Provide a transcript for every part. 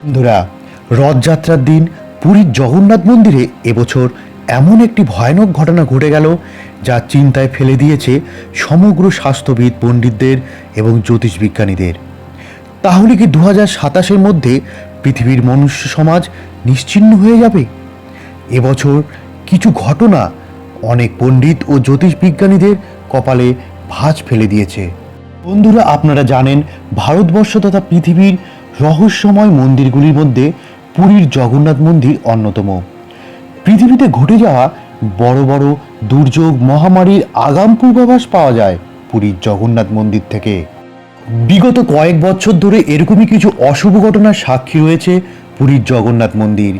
বন্ধুরা, রথযাত্রার দিন পুরীর জগন্নাথ মন্দিরে এবছর এমন একটি ভয়ানক ঘটনা ঘটে গেল যা চিন্তায় ফেলে দিয়েছে সমগ্র স্বাস্থ্যবিদ পণ্ডিতদের এবং জ্যোতিষবিজ্ঞানীদের তাহলে কি দু হাজার সাতাশের মধ্যে পৃথিবীর মনুষ্য সমাজ নিশ্চিহ্ন হয়ে যাবে? এবছর কিছু ঘটনা অনেক পণ্ডিত ও জ্যোতিষবিজ্ঞানীদের কপালে ভাঁজ ফেলে দিয়েছে। বন্ধুরা, আপনারা জানেন, ভারতবর্ষ তথা পৃথিবীর রহস্যময় মন্দিরগুলির মধ্যে পুরীর জগন্নাথ মন্দির অন্যতম। পৃথিবীতে ঘটে যাওয়া বড় বড় দুর্যোগ মহামারীর আগাম পূর্বাভাস পাওয়া যায় পুরীর জগন্নাথ মন্দির থেকে। বিগত কয়েক বছর ধরে এরকমই কিছু অশুভ ঘটনার সাক্ষী রয়েছে পুরীর জগন্নাথ মন্দির।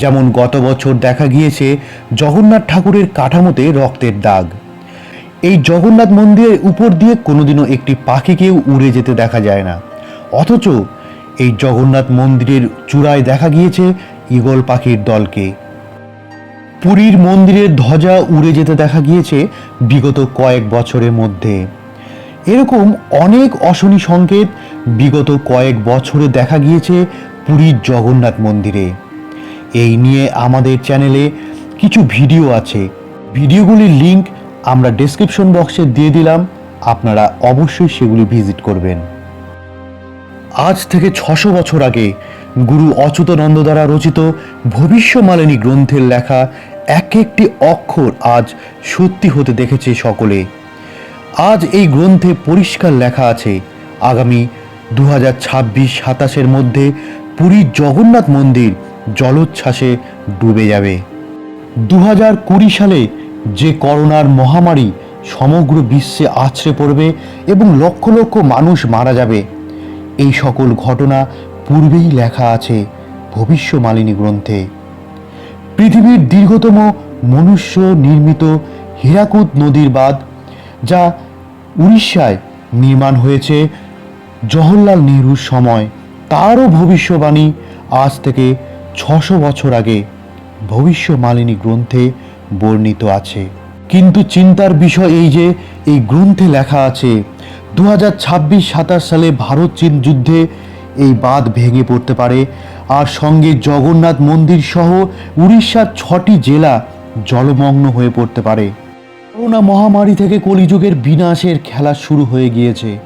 যেমন গত বছর দেখা গিয়েছে জগন্নাথ ঠাকুরের কাঠামোতে রক্তের দাগ। এই জগন্নাথ মন্দিরের উপর দিয়ে কোনোদিনও একটি পাখিকেও উড়ে যেতে দেখা যায় না। অথচ এই জগন্নাথ মন্দিরের চূড়ায় দেখা গিয়েছে ঈগল পাখির দলকে। পুরীর মন্দিরের ধ্বজা উড়ে যেতে দেখা গিয়েছে বিগত কয়েক বছরের মধ্যে। এরকম অনেক অশনি সংকেত বিগত কয়েক বছরে দেখা গিয়েছে পুরীর জগন্নাথ মন্দিরে। এই নিয়ে আমাদের চ্যানেলে কিছু ভিডিও আছে। ভিডিওগুলির লিংক আমরা ডেসক্রিপশন বক্সে দিয়ে দিলাম। আপনারা অবশ্যই সেগুলি ভিজিট করবেন। আজ থেকে ছশো বছর আগে গুরু অচ্যুতানন্দ দ্বারা রচিত ভবিষ্যমালিনী গ্রন্থের লেখা এক একটি অক্ষর আজ সত্যি হতে দেখেছে সকলে। আজ এই গ্রন্থে পরিষ্কার লেখা আছে, আগামী দু হাজার ছাব্বিশ সাতাশের মধ্যে পুরীর জগন্নাথ মন্দির জলোচ্ছ্বাসে ডুবে যাবে। দু হাজার কুড়ি সালে যে করোনার মহামারী সমগ্র বিশ্বে আছড়ে পড়বে এবং লক্ষ লক্ষ মানুষ মারা যাবে এই সকল ঘটনা পূর্বেই লেখা আছে ভবিষ্যমালিনী গ্রন্থে। পৃথিবীর দীর্ঘতম মনুষ্য নির্মিত হীরাকুদ নদীর বাঁধ, যা উড়িষ্যায় নির্মাণ হয়েছে জওহরলাল নেহরুর সময়, তারও ভবিষ্যবাণী আজ থেকে ছশো বছর আগে ভবিষ্যমালিনী গ্রন্থে বর্ণিত আছে। কিন্তু চিন্তার বিষয় এই যে, এই গ্রন্থে লেখা আছে দু হাজার ছাব্বিশ সাতাশ সালে ভারত চীন যুদ্ধে এই বাঁধ ভেঙে পড়তে পারে। আর সঙ্গে জগন্নাথ মন্দির সহ উড়িষ্যার ছটি জেলা জলমগ্ন হয়ে পড়তে পারে। করোনা মহামারী থেকে কলিযুগের বিনাশের খেলা শুরু হয়ে গিয়েছে।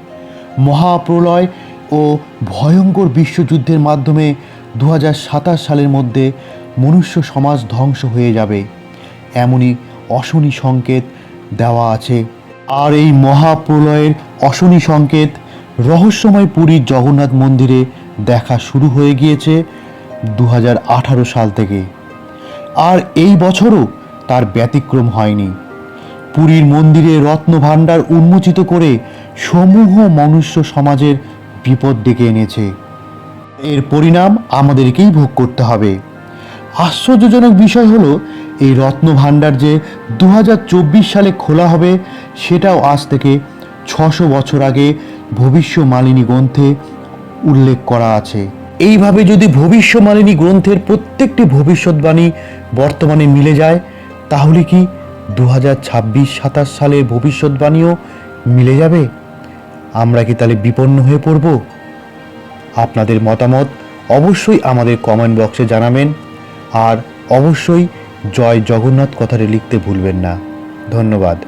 মহাপ্রলয় ও ভয়ঙ্কর বিশ্বযুদ্ধের মাধ্যমে দু হাজার সাতাশ সালের মধ্যে মনুষ্য সমাজ ধ্বংস হয়ে যাবে। এমনই অশনি সংকেত দেওয়া আছে। আর এই মহাপ্রলয়ের অশনি সংকেত রহস্যময় পুরীর জগন্নাথ মন্দিরে দেখা শুরু হয়ে গিয়েছে দু হাজার আঠারো সাল থেকে। আর এই বছরও তার ব্যতিক্রম হয়নি। পুরীর মন্দিরে রত্নভাণ্ডার উন্মোচিত করে সমূহ মনুষ্য সমাজের বিপদ ডেকে এনেছে। এর পরিণাম আমাদেরকেই ভোগ করতে হবে। আশ্চর্যজনক বিষয় হলো এই রত্নভাণ্ডার যে দু হাজার চব্বিশ সালে খোলা হবে, সেটাও আজ থেকে ছশো বছর আগে ভবিষ্যমালিনী গ্রন্থে উল্লেখ করা আছে। এইভাবে যদি ভবিষ্যমালিনী গ্রন্থের প্রত্যেকটি ভবিষ্যৎবাণী বর্তমানে মিলে যায়, তাহলে কি দু হাজার ছাব্বিশ, সাতাশ সালের ভবিষ্যৎবাণীও মিলে যাবে? আমরা কি তাহলে বিপন্ন হয়ে পড়ব? আপনাদের মতামত অবশ্যই আমাদের কমেন্ট বক্সে জানাবেন। আর অবশ্যই জয় জগন্নাথ কথাটি লিখতে ভুলবেন না। ধন্যবাদ।